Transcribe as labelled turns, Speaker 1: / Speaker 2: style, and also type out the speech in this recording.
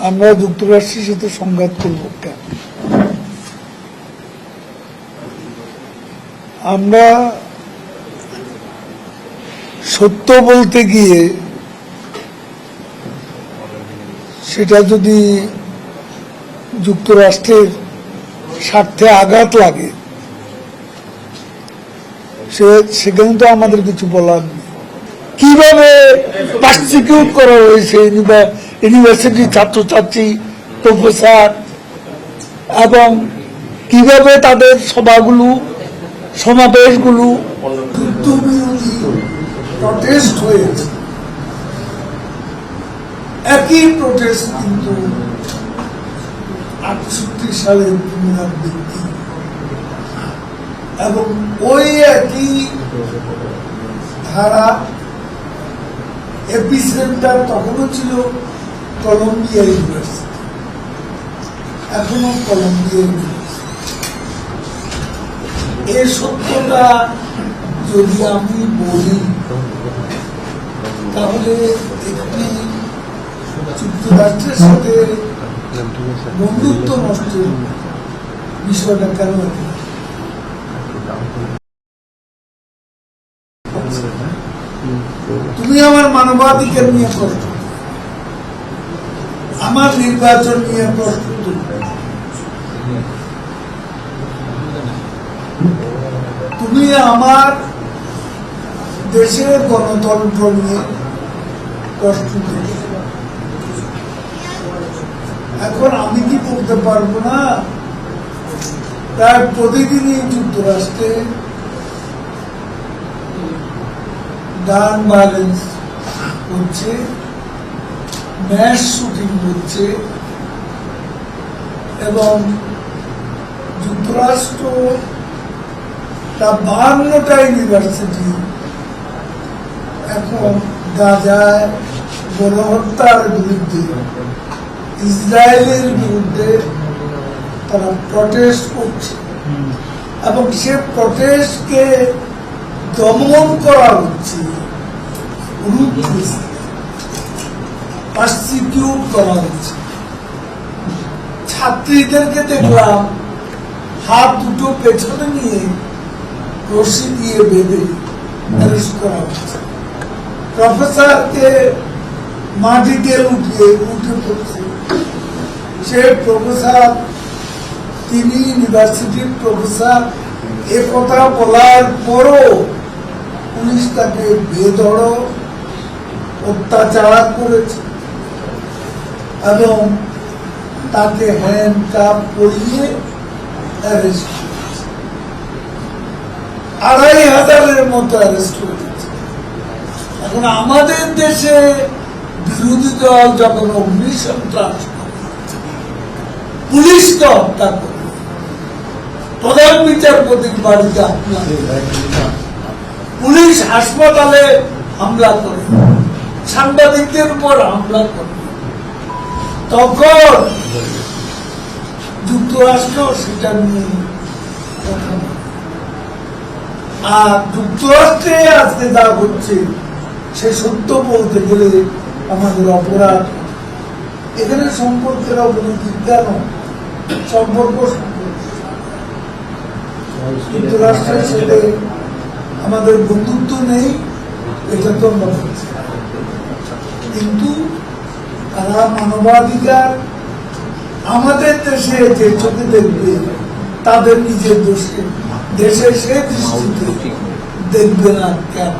Speaker 1: আমরা যুক্তরাষ্ট্রের সাথে সংঘাত করব কেন? আমরা সত্য বলতে গিয়ে সেটা যদি যুক্তরাষ্ট্রের স্বার্থে আঘাত লাগে সেখানে তো আমাদের কিছু বলার নেই। কীভাবে পার্সিকিউট করা হয়েছে ইউনিভা- ইউনিভার্সিটির ছাত্রছাত্রী, প্রফেসর এবং কীভাবে তাদের সভাগুলো, সমাবেশগুলো একই প্রটেস্ট কিন্তু আটষট্টি পুনরাবৃত্তি এবং ওই একই ধারা এপি সেন্টার তখনও ছিল কলম্বিয়া ইউনিভার্সিটি এখনও কলম্বিয়া ইউনিভার্সিটি এই সত্যটা যদি আমি বলি, তাহলে একটি যুক্তরাষ্ট্রের সাথে বন্ধুত্ব নষ্টের বিষয়টা কেন তুমি আমার মানবাধিকার নিয়ে কষ্ট আমার নির্বাচন নিয়ে কষ্ট তুমি আমার দেশের গণতন্ত্র নিয়ে দিলে। এখন আমি কি বলতে পারব না? প্রায় প্রতিদিনই যুক্তরাষ্ট্রে গান ভায়োলেন্স হচ্ছে। ম্যাচ শুটিং হচ্ছে। এবং যুক্তরাষ্ট্র তা বাহান্নটা ইউনিভার্সিটি এখন গাজায় গণহত্যার বিরুদ্ধে, ইসরায়েলের বিরুদ্ধে তারা প্রটেস্ট করছে। এবং সে প্রটেস্টকে দমন করা হচ্ছে। ছাত্রীদেরকে দেখলাম হাত দুটো পেছনে নিয়ে রশি দিয়ে বেঁধে করা হচ্ছে প্রফেসরকে মাটিতে উঠিয়ে উঠে পড়ছে। সে প্রফেসর, তিনি ইউনিভার্সিটির প্রফেসর, এ কথা বলার পরও পুলিশ তাকে বেধড় অত্যাচার করেছে। এবং তাকে হ্যান্ড কাপ করিয়ে আড়াই হাজারের মতো অ্যারেস্ট করেছে। এখন আমাদের দেশে বিরোধী দল যখন অগ্নিসন্ত্রাস করে, পুলিশকে হত্যা করে প্রধান বিচারপতির বাড়িতে হামলা পুলিশ হাসপাতালে হামলা করে সাংবাদিকদের উপর হামলা করে তখন যুক্তরাষ্ট্র সেটা নিয়ে আর যুক্তরাষ্ট্রে আজকে যা হচ্ছে, সে সত্য বলতে গেলে আমাদের অপরাধ। এখানে সম্পর্কের অবনতি কেন? সম্পর্ক যুক্তরাষ্ট্রের সাথে আমাদের বন্ধুত্ব নেই, এটা তো আমরা কিন্তু তারা মানবাধিকার। আমাদের দেশে যে চোখে দেখবে, তাদের নিজের দোষে দেশে সে দৃষ্টিতে দেখবে না কেন?